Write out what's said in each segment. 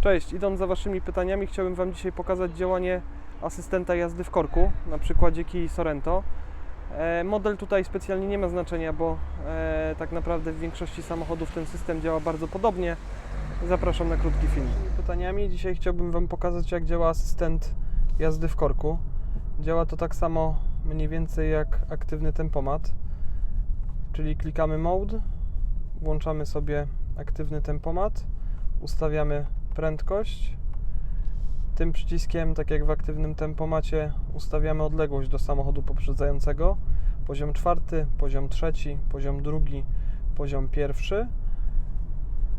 Cześć, idąc za Waszymi pytaniami, chciałbym Wam dzisiaj pokazać działanie asystenta jazdy w korku na przykładzie Kii Sorento. E, Model tutaj specjalnie nie ma znaczenia, bo e, tak naprawdę w większości samochodów ten system działa bardzo podobnie. Zapraszam na krótki film. Pytaniami dzisiaj chciałbym Wam pokazać, jak działa asystent jazdy w korku. Działa to tak samo mniej więcej jak aktywny tempomat, czyli klikamy mode, włączamy sobie aktywny tempomat, ustawiamy prędkość. Tym przyciskiem, tak jak w aktywnym tempomacie, ustawiamy odległość do samochodu poprzedzającego. Poziom czwarty, poziom trzeci, poziom drugi, poziom pierwszy.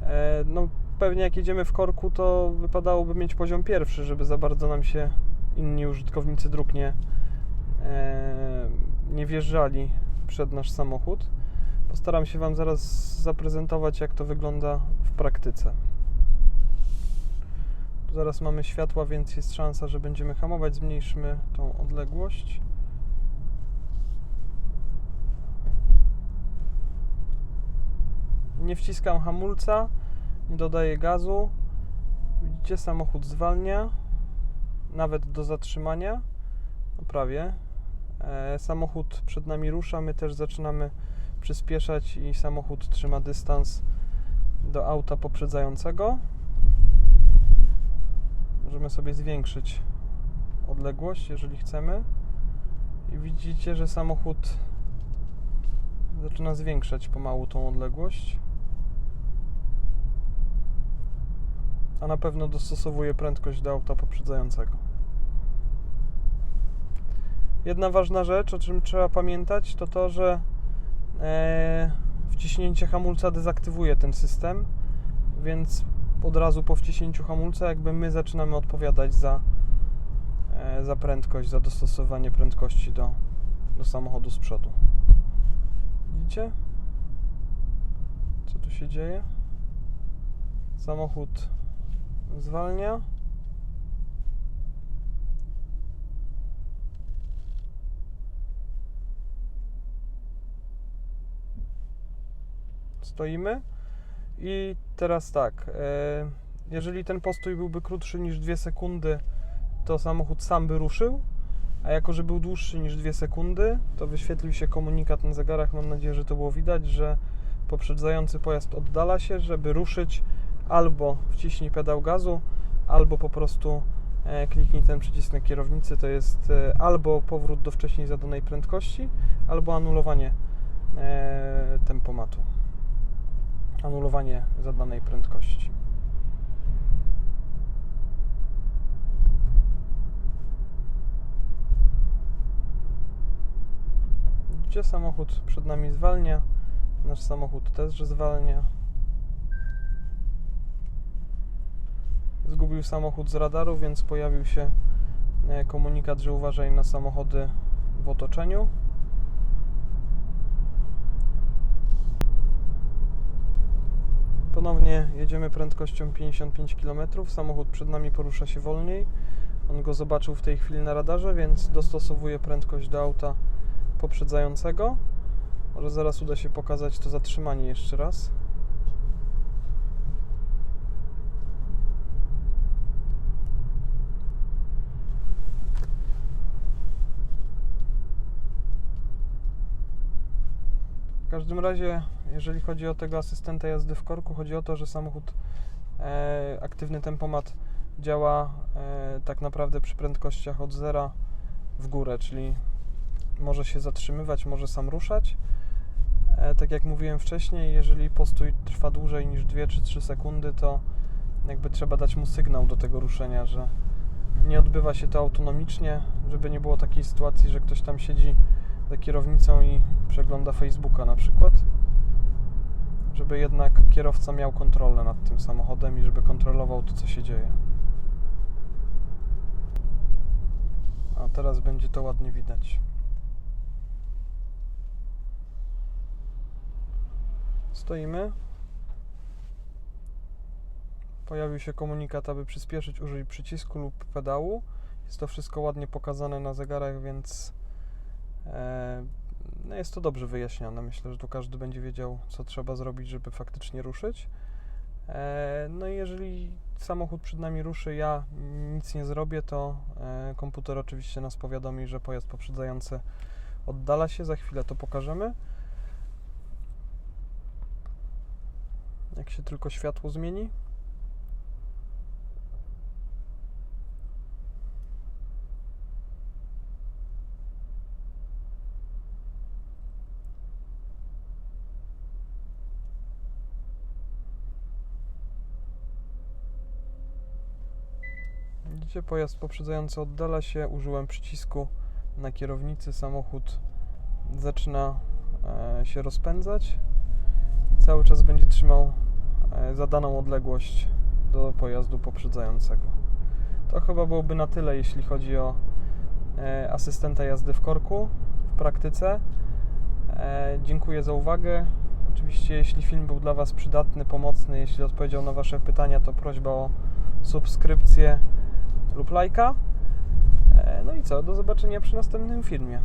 E, No, pewnie jak jedziemy w korku, to wypadałoby mieć poziom pierwszy, żeby za bardzo nam się inni użytkownicy dróg nie, e, nie wjeżdżali przed nasz samochód. Postaram się Wam zaraz zaprezentować, jak to wygląda w praktyce. Zaraz mamy światła, więc jest szansa, że będziemy hamować. Zmniejszmy tą odległość. Nie wciskam hamulca, nie dodaję gazu. Widzicie, samochód zwalnia, nawet do zatrzymania. No prawie. E, samochód przed nami rusza, my też zaczynamy przyspieszać i samochód trzyma dystans do auta poprzedzającego. Możemy sobie zwiększyć odległość, jeżeli chcemy. I widzicie, że samochód zaczyna zwiększać pomału tą odległość. A na pewno dostosowuje prędkość do auta poprzedzającego. Jedna ważna rzecz, o czym trzeba pamiętać, to to, że e, wciśnięcie hamulca dezaktywuje ten system, więc od razu po wciśnięciu hamulca jakby my zaczynamy odpowiadać za, e, za prędkość, za dostosowanie prędkości do, do samochodu z przodu. Widzicie? Co tu się dzieje? Samochód zwalnia. Stoimy. I teraz tak, e, jeżeli ten postój byłby krótszy niż 2 sekundy, to samochód sam by ruszył, a jako, że był dłuższy niż 2 sekundy, to wyświetlił się komunikat na zegarach, mam nadzieję, że to było widać, że poprzedzający pojazd oddala się, żeby ruszyć albo wciśnij pedał gazu, albo po prostu e, kliknij ten przycisk na kierownicy, to jest e, albo powrót do wcześniej zadanej prędkości, albo anulowanie tempomatu anulowanie zadanej prędkości. Gdzie samochód przed nami zwalnia? Nasz samochód też zwalnia. Zgubił samochód z radaru, więc pojawił się e, komunikat, że uważaj na samochody w otoczeniu. Ponownie jedziemy prędkością 55 km. Samochód przed nami porusza się wolniej. On go zobaczył w tej chwili na radarze, więc dostosowuje prędkość do auta poprzedzającego. Może zaraz uda się pokazać to zatrzymanie jeszcze raz. W każdym razie, jeżeli chodzi o tego asystenta jazdy w korku, chodzi o to, że samochód e, aktywny tempomat działa e, tak naprawdę przy prędkościach od zera w górę, czyli może się zatrzymywać, może sam ruszać. E, tak jak mówiłem wcześniej, jeżeli postój trwa dłużej niż 2 czy 3 sekundy, to jakby trzeba dać mu sygnał do tego ruszenia, że nie odbywa się to autonomicznie, żeby nie było takiej sytuacji, że ktoś tam siedzi za kierownicą i przegląda Facebooka na przykład. Żeby jednak kierowca miał kontrolę nad tym samochodem i żeby kontrolował to, co się dzieje. A teraz będzie to ładnie widać. Stoimy. Pojawił się komunikat, aby przyspieszyć, użyj przycisku lub pedału. Jest to wszystko ładnie pokazane na zegarach, więc jest to dobrze wyjaśnione. Myślę, że tu każdy będzie wiedział, co trzeba zrobić, żeby faktycznie ruszyć. E, no i jeżeli samochód przed nami ruszy, ja nic nie zrobię, to e, komputer oczywiście nas powiadomi, że pojazd poprzedzający oddala się. Za chwilę to pokażemy. Jak się tylko światło zmieni. Pojazd poprzedzający oddala się. Użyłem przycisku na kierownicy. Samochód zaczyna e, się rozpędzać. Cały czas będzie trzymał e, zadaną odległość do pojazdu poprzedzającego. To chyba byłoby na tyle, jeśli chodzi o e, asystenta jazdy w korku w praktyce. Dziękuję za uwagę. Oczywiście, jeśli film był dla Was przydatny, pomocny, jeśli odpowiedział na Wasze pytania, to prośba o subskrypcję lub lajka. E, No i co? Do zobaczenia przy następnym filmie.